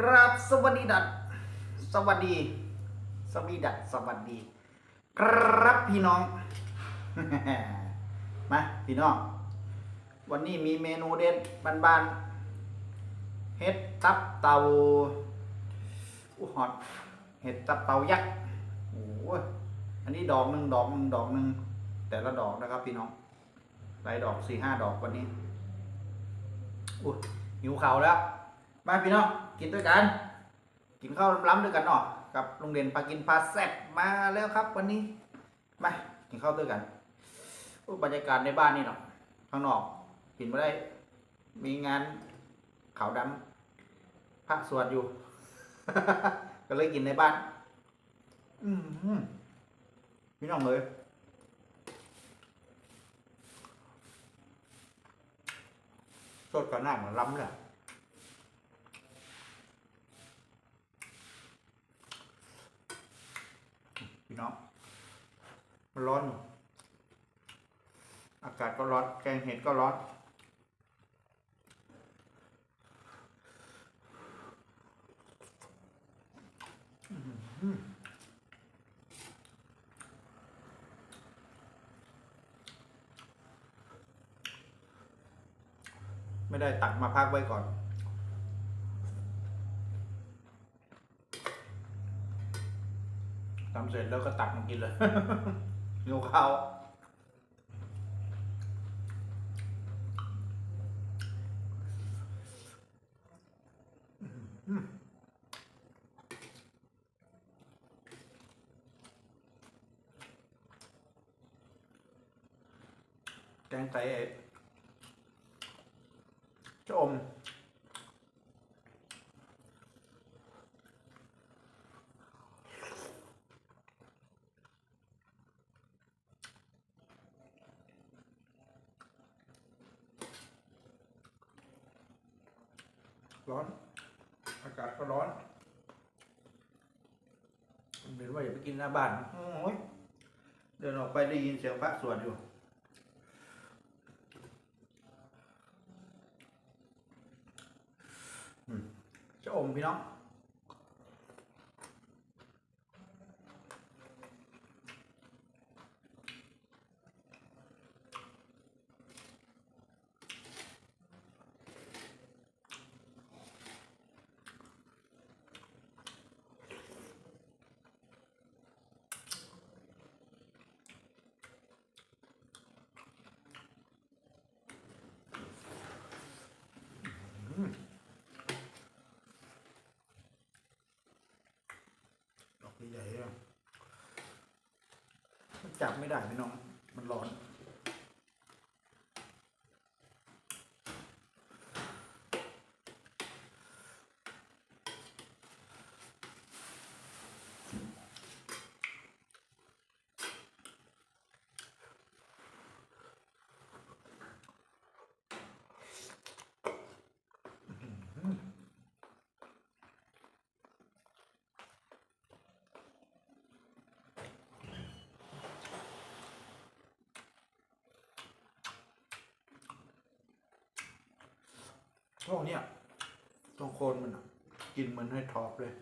กราบสวัสดีดัดสวัสดี สวัสดีดัดสวัสดี ครับพี่น้อง มาพี่น้อง วันนี้มีเมนูเด็ดบานๆเห็ดตับเตาอู้ฮอตเห็ดตับเตายักษ์โอ้ยอันนี้ดอกหนึ่งดอกหนึ่งดอกหนึ่งแต่ละดอกนะครับพี่น้องหลายดอกสี่ห้าดอกวันนี้อุ้หิวเข่าแล้ว มาพี่น้องกินด้วยกัน กินข้าวล้ำๆด้วยกันเนาะกับโรงเรียนปากินพาแซ่บมาแล้วครับวันนี้มากินข้าวด้วยกันบรรยากาศในบ้านนี่เนาะข้างนอกกินไม่ได้ มีงานขาวดำพระสวดอยู่ ก็เลยกินในบ้าน อืมพี่น้องเลยสดกับหน้าเหมือนล้ำเลย พี่น้องมันร้อน อากาศก็ร้อน แกงเห็ดก็ร้อน ไม่ได้ตักมาพักไว้ก่อน ทำเสร็จแล้วก็ตักมากินเลยหิวข้าวแกงไก่ชะอม ร้อน อากาศก็ร้อน มันเป็นว่าอย่าไปกินหน้าบ้านโอ้ยเดินออกไปได้ยินเสียงพระสวดอยู่ จะอมพี่น้อง ดอก ใหญ่เลยจับไม่ได้พี่น้อง มันร้อน พวกเนี้ยตรงโคนมันอะกินเหมือนให้ทอบเลย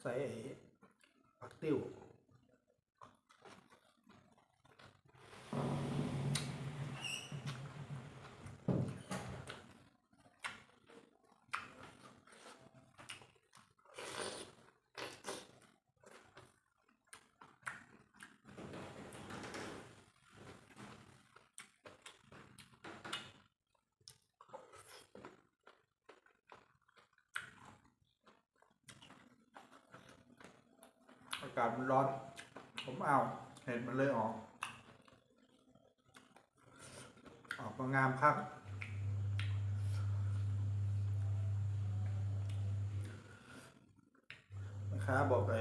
ใส่ผักติ้ว อากาศมันร้อน ผมเอาเห็ดมันเลยออก ออกมางามครับ นะครับบอกไอ้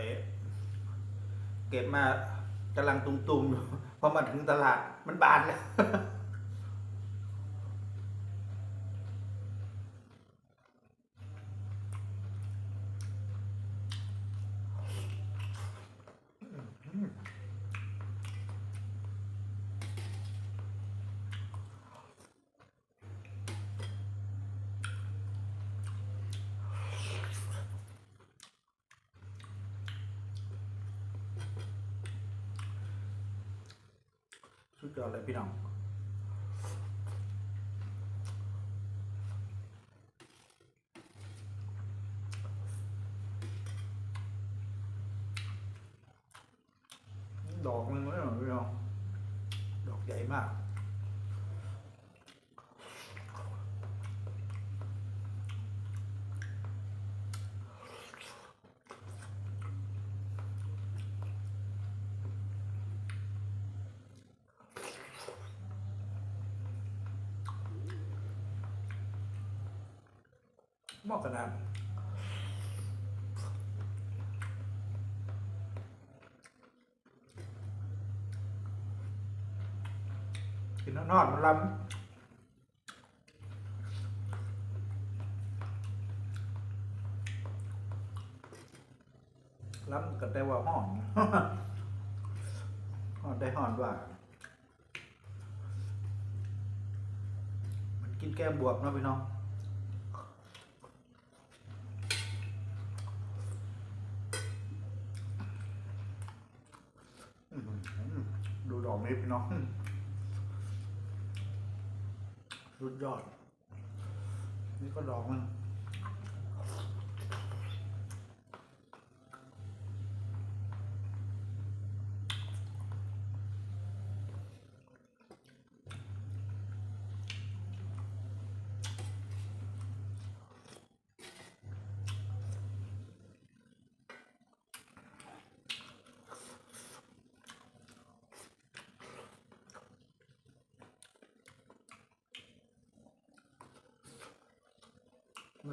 เก็บมากำลังตุ่มๆอยู่พอมาถึงตลาดมันบานเลย ยอดเลยพี่น้องดอกมันไม่เหรอพี่น้องดอกใหญ่มาก เหมาะขนาดกินนอนมันล้ำล้ำก็ได้ว่าห่อนห่อนได้ห่อนว่า มันกินแก้มบวบเนาะพี่น้อง อื้อหือ ดูดอกนี้พี่น้องสุดยอด นี่ก็ดอกมัน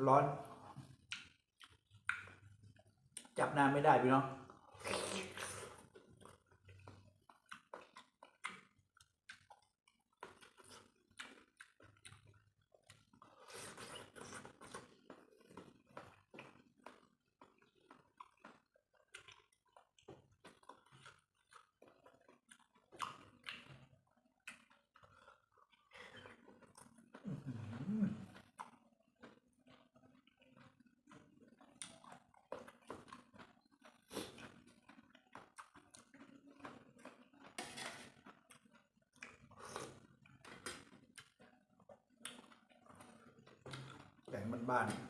ร้อน จับน้ำไม่ได้พี่น้อง แกงบ้านๆ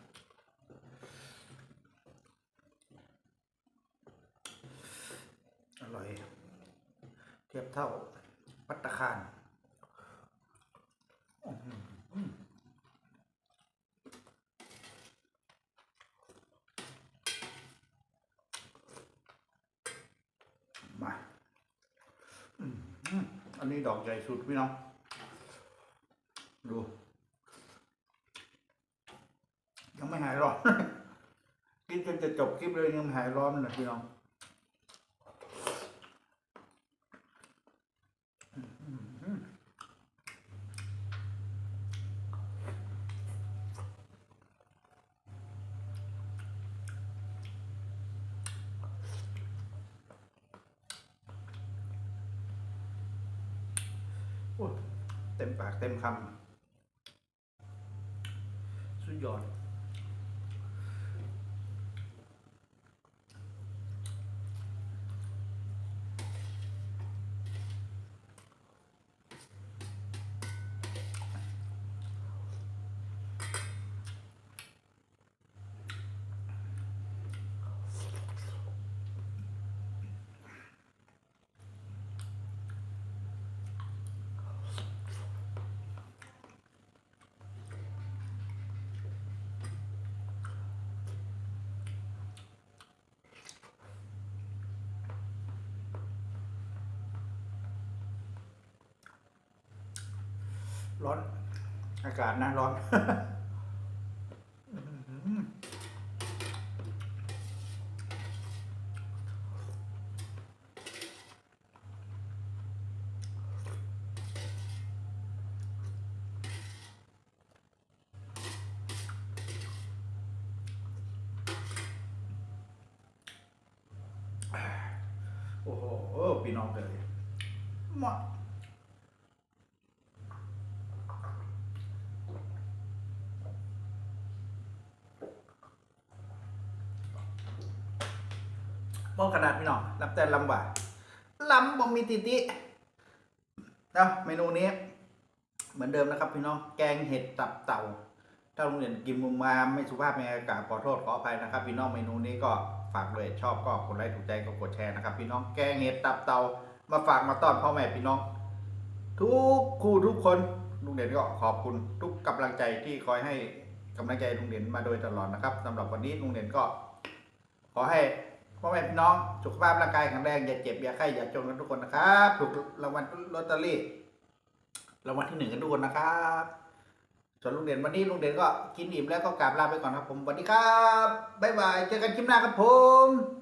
อร่อย เทียบเท่าปัตตาคารมาอันนี้ดอกใหญ่สุดพี่น้อง ดู ยัง ไม่หายร้อน กินจนจะจบคลิปเลยยังไม่หายร้อนเลยพี่น้องเต็มปากเต็มคำสุดยอด ร้อน อากาศนะร้อนโอ้โหพี่น้องเลยมา ขนาดพี่น้องรับแต่ลำบากลำบ่มีติตินะเมนูนี้ เหมือนเดิมนะครับ พี่น้องแกงเห็ดตับเต่า ถ้าโรงเรียนกินมุมมาไม่สุภาพในอากาศขอโทษขออภัยนะครับ พี่น้องเมนูนี้ก็ฝากเลยชอบก็กดไลค์ถูกใจก็กดแชร์นะครับ พี่น้องแกงเห็ดตับเต่ามาฝากมาต้อนพ่อแม่พี่น้อง ทุกคู่ทุกคนลุงเด่นก็ขอบคุณทุกกำลังใจที่คอยให้กำลังใจลุงเด่นมาโดยตลอดนะครับสำหรับวันนี้ลุงเด่นก็ ขอให้ พ่อแม่พี่น้องสุขภาพร่างกายแข็งแรงอย่าเจ็บอย่าไข้อย่าจนกันทุกคนนะครับถูกรางวัลลอตเตอรี่รางวัลที่หนึ่งกันทุกคนนะครับส่วนลุงเด่นวันนี้ลุงเด่นก็กินอิ่มแล้วก็กราบลาไปก่อนครับผมสวัสดีครับบ๊ายบายเจอกันคลิปหน้าครับผม